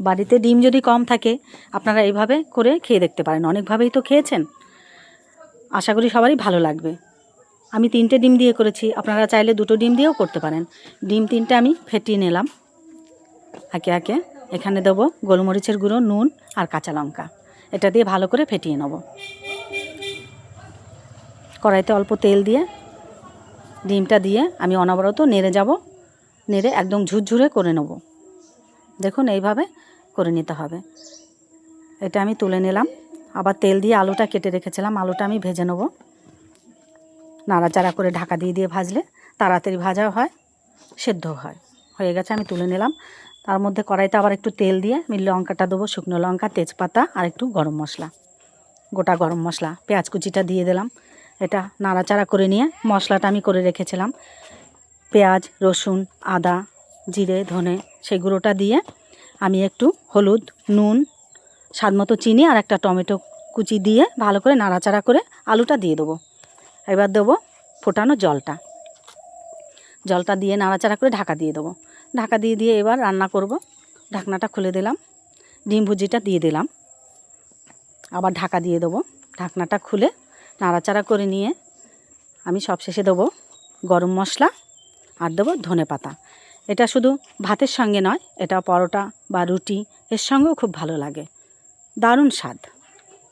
বাড়িতে ডিম যদি কম থাকে, আপনারা এইভাবে করে খেয়ে দেখতে পারেন। অনেকভাবেই তো খেয়েছেন। আশা করি সবারই ভালো লাগবে। আমি তিনটে ডিম দিয়ে করেছি। আপনারা চাইলে দুটো ডিম দিয়েও করতে পারেন। ডিম তিনটে আমি ফেটিয়ে নিলাম। একে একে এখানে দেবো গোলমরিচের গুঁড়ো, নুন আর কাঁচা লঙ্কা। এটা দিয়ে ভালো করে ফেটিয়ে নেব। কড়াইতে অল্প তেল দিয়ে ডিমটা দিয়ে আমি অনবরত নেড়ে যাব। নেড়ে একদম ঝুরঝুরে করে নেব। দেখুন, এইভাবে করে নিতে হবে। এটা আমি তুলে নিলাম। আবার তেল দিয়ে আলুটা কেটে রেখেছিলাম। আলুটা আমি ভেজে নেব। নাড়াচাড়া করে ঢাকা দিয়ে দিয়ে ভাজলে তাড়াতাড়ি ভাজা হয়, সেদ্ধ হয়। হয়ে গেছে, আমি তুলে নিলাম। তার মধ্যে কড়াইতে আবার একটু তেল দিয়ে আমি লঙ্কাটা দেবো, শুকনো লঙ্কা, তেজপাতা আর একটু গরম মশলা। গোটা গরম মশলা, পেঁয়াজ কুচিটা দিয়ে দিলাম। এটা নাড়াচাড়া করে নিয়ে মশলাটা আমি করে রেখেছিলাম। পেঁয়াজ, রসুন, আদা জিরে, ধনে সেই গুঁড়োটা দিয়ে আমি একটু হলুদ, নুন, স্বাদ মতো চিনি আর একটা টমেটো কুচি দিয়ে ভালো করে নাড়াচাড়া করে আলুটা দিয়ে দেবো। এবার দেবো ফোটানো জলটা। জলটা দিয়ে নাড়াচাড়া করে ঢাকা দিয়ে দেবো। ঢাকা দিয়ে দিয়ে এবার রান্না করব। ঢাকনাটা খুলে দিলাম। ডিম ভুজিটা দিয়ে দিলাম। আবার ঢাকা দিয়ে দেবো। ঢাকনাটা খুলে নাড়াচাড়া করে নিয়ে আমি সব শেষে দেবো গরম মশলা আর দেবো ধনে পাতা। এটা শুধু ভাতের সঙ্গে নয়, এটা পরোটা বা রুটি, এর সঙ্গেও খুব ভালো লাগে। দারুণ স্বাদ।